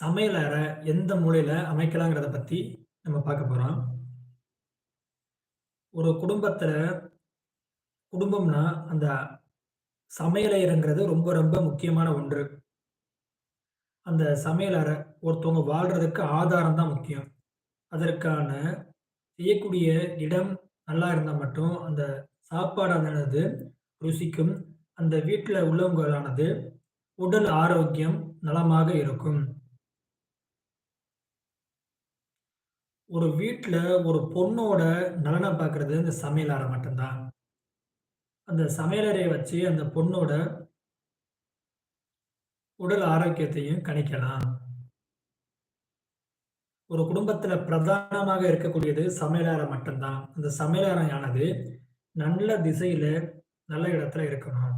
சமையல் அறை எந்த மூலையில அமைக்கலாங்கிறத பத்தி நம்ம பார்க்க போறோம். ஒரு குடும்பத்துல குடும்பம்னா, அந்த சமையலறைங்கிறது ரொம்ப ரொம்ப முக்கியமான ஒன்று. அந்த சமையல் அறை ஒருத்தவங்க வாழ்றதுக்கு ஆதாரம் தான் முக்கியம். அதற்கான செய்யக்கூடிய இடம் நல்லா இருந்தால் மட்டும், அந்த சாப்பாடானது ருசிக்கும். அந்த வீட்டில் உள்ளவங்களானது உடல் ஆரோக்கியம் நலமாக இருக்கும். ஒரு வீட்ல ஒரு பொண்ணோட நலனை பார்க்குறது இந்த சமையல் அறை அந்த சமையலறைய வச்சு அந்த பொண்ணோட உடல் ஆரோக்கியத்தையும் கணிக்கலாம். ஒரு குடும்பத்தில் பிரதானமாக இருக்கக்கூடியது சமையலறை மட்டும்தான் அந்த சமையலறையானது நல்ல திசையில, நல்ல இடத்துல இருக்கணும்.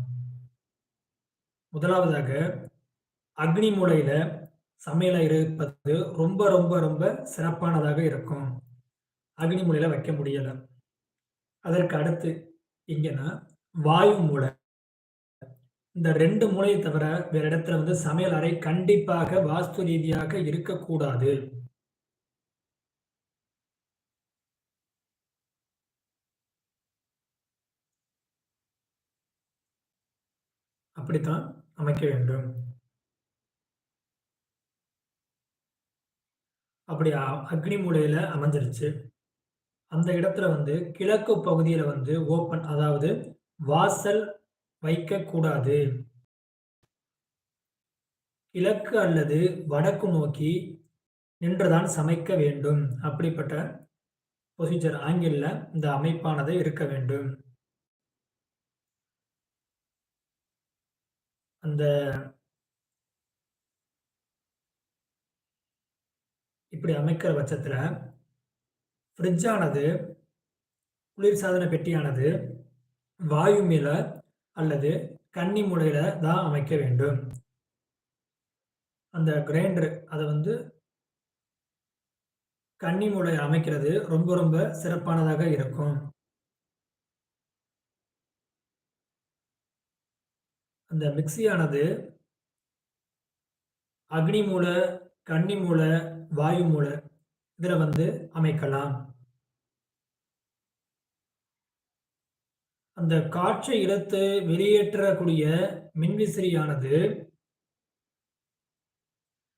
முதலாவதாக அக்னி மூலையில சமையலறை இருப்பது ரொம்ப ரொம்ப ரொம்ப சிறப்பானதாக இருக்கும். அக்னி மூலையில வைக்க முடியல. அதற்கு அடுத்து இங்கன்னா வாயு மூலை. இந்த ரெண்டு மூலையை தவிர வேற இடத்துல வந்து சமையல் அறை கண்டிப்பாக வாஸ்து ரீதியாக இருக்கக்கூடாது. அப்படித்தான் அமைக்க வேண்டும். அப்படி அ அக்னி மூலையில அமைஞ்சிருச்சு. அந்த இடத்துல வந்து கிழக்கு பகுதியில வந்து ஓப்பன் அதாவது வாசல் வைக்கக்கூடாது. கிழக்கு அல்லது வடக்கு நோக்கி நின்றுதான் சமைக்க வேண்டும். அப்படிப்பட்ட ப்ரொசீஜர் ஆங்கிள்ல இந்த அமைப்பானது இருக்க வேண்டும். அந்த இப்படி அமைக்கிற பட்சத்தில் ஃப்ரிட்ஜானது குளிர்சாதன பெட்டியானது வாயு மேல அல்லது கன்னி மூலையில தான் அமைக்க வேண்டும். அந்த கிரைண்டர் அதை வந்து கன்னி மூலை அமைக்கிறது ரொம்ப ரொம்ப சிறப்பானதாக இருக்கும். அந்த மிக்ஸியானது அக்னி மூலை கன்னி மூல, வாயு மூல இதுல வந்து அமைக்கலாம். அந்த காற்றை இழுத்து வெளியேற்றக்கூடிய மின்விசிறியானது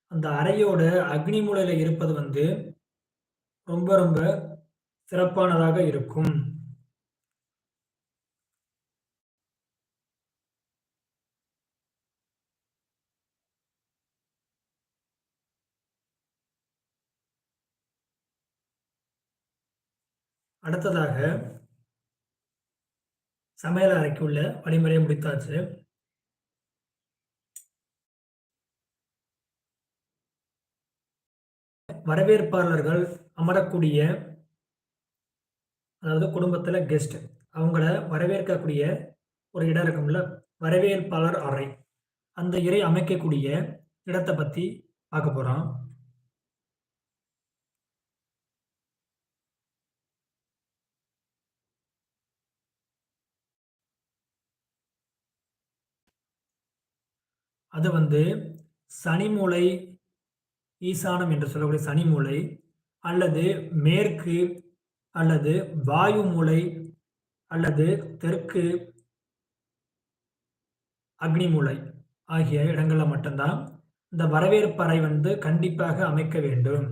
அந்த அறையோட அக்னி மூலையில இருப்பது வந்து ரொம்ப ரொம்ப சிறப்பானதாக இருக்கும். அடுத்ததாக சமையல் அறைக்கு உள்ள வழிமுறையை முடித்தாச்சு. வரவேற்பாளர்கள் அமரக்கூடிய அதாவது குடும்பத்தில் கெஸ்ட் அவங்கள வரவேற்கக்கூடிய ஒரு இடம் இருக்கும்ல, வரவேற்பாளர் அறை. அந்த இறை அமைக்கக்கூடிய இடத்தை பற்றி பார்க்க போகிறோம் அது வந்து சனி மூலை, ஈசானம் என்று சொல்லக்கூடிய சனிமூலை அல்லது மேற்கு அல்லது வாயு மூலை அல்லது தெற்கு அக்னி மூலை ஆகிய இடங்களில் மட்டும்தான் இந்த வரவேற்பு அறை வந்து கண்டிப்பாக அமைக்க வேண்டும்.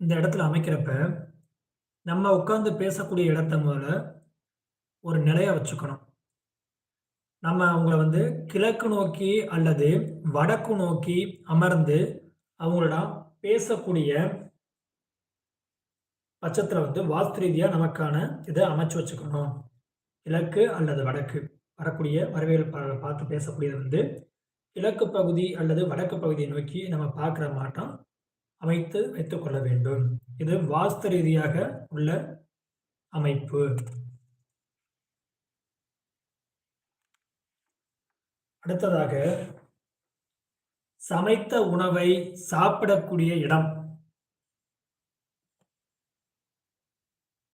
இந்த இடத்துல அமைக்கிறப்ப, நம்ம உட்காந்து பேசக்கூடிய இடத்த முதல்ல ஒரு நிலையை வச்சுக்கணும். நம்ம அவங்கள வந்து கிழக்கு நோக்கி அல்லது வடக்கு நோக்கி அமர்ந்து அவங்களிடம் பேசக்கூடிய பட்சத்தில் வந்து வாஸ்து ரீதியாக நமக்கான இதை அமைச்சு வச்சுக்கணும். கிழக்கு அல்லது வடக்கு வரக்கூடிய வரவேற்பாளர்கள பார்த்து பேசக்கூடியது வந்து கிழக்கு பகுதி அல்லது வடக்கு பகுதியை நோக்கி நம்ம பார்க்குற மாட்டம் அமைத்து வைத்துக்கொள்ள வேண்டும். இது வாஸ்து ரீதியாக உள்ள அமைப்பு. அடுத்ததாக, சமைத்த உணவை சாப்பிடக்கூடிய இடம்.